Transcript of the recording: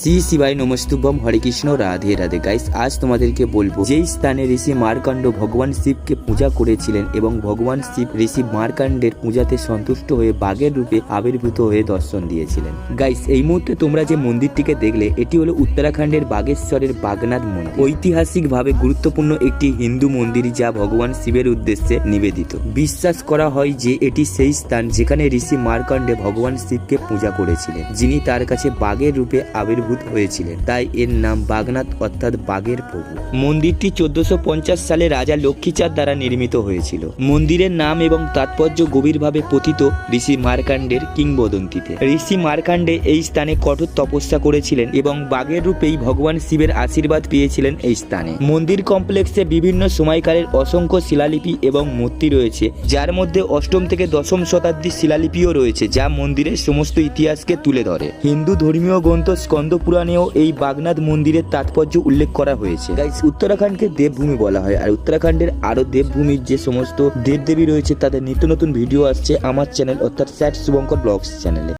শ্রী শিবাই নমস্তুভম হরে কৃষ্ণ, রাধে রাধে। গাইস আজ তোমাদেরকে বলব, যেই স্থানে ঋষি মার্কাণ্ড ভগবান শিবকে পূজা করেছিলেন এবং ভগবান শিব ঋষি মার্কাণ্ডের পূজাতে সন্তুষ্ট হয়ে বাঘের রূপে আবির্ভূত হয়ে দর্শন দিয়েছিলেন। গাইস এই মুহূর্তে তোমরা যে মন্দিরটিকে দেখলে, এটি হলো উত্তরাখণ্ডের বাগেশ্বরের বাগনাথ মন্দির। ঐতিহাসিকভাবে গুরুত্বপূর্ণ একটি হিন্দু মন্দির যা ভগবান শিবের উদ্দেশ্যে নিবেদিত। বিশ্বাস করা হয় যে এটি সেই স্থান যেখানে ঋষি মার্কাণ্ডে ভগবান শিবকে পূজা করেছিলেন, যিনি তার কাছে বাঘের রূপে আবির্ভূত হয়েছিলেন। তাই এর নাম বাগনাথ অর্থাৎ বাঘের প্রভু। মন্দিরটি চোদ্দশো সালে রাজা লক্ষ্মীচাঁদ দ্বারা নির্মিত হয়েছিল। মন্দিরের নাম এবং তাৎপর্য গভীরভাবে পতিত ঋষি মার্কাণ্ডের কিংবদন্তিতে। ঋষি মার্কাণ্ডে এই স্থানে কঠোর তপস্যা করেছিলেন এবং বাঘের রূপেই ভগবান শিবের আশীর্বাদ পেয়েছিলেন এই স্থানে। মন্দির কমপ্লেক্সে বিভিন্ন সময়কালের অসংখ্য শিলালিপি এবং মূর্তি রয়েছে, যার মধ্যে অষ্টম থেকে দশম শতাব্দীর শিলালিপিও রয়েছে, যা মন্দিরের সমস্ত ইতিহাসকে তুলে ধরে। হিন্দু ধর্মীয় গ্রন্থ স্কন্দ পুরাণেও এই বাগনাথ মন্দিরের তাৎপর্য উল্লেখ করা হয়েছে। গাইস উত্তরাখণ্ডকে দেবভূমি বলা হয়। আর উত্তরাখণ্ডের আরও দেবভূমির যে সমস্ত দেবদেবী রয়েছে, তাদের নিত্য নতুন ভিডিও আসছে আমার চ্যানেল, অর্থাৎ স্যাট শুভঙ্কর ব্লগস চ্যানেলে।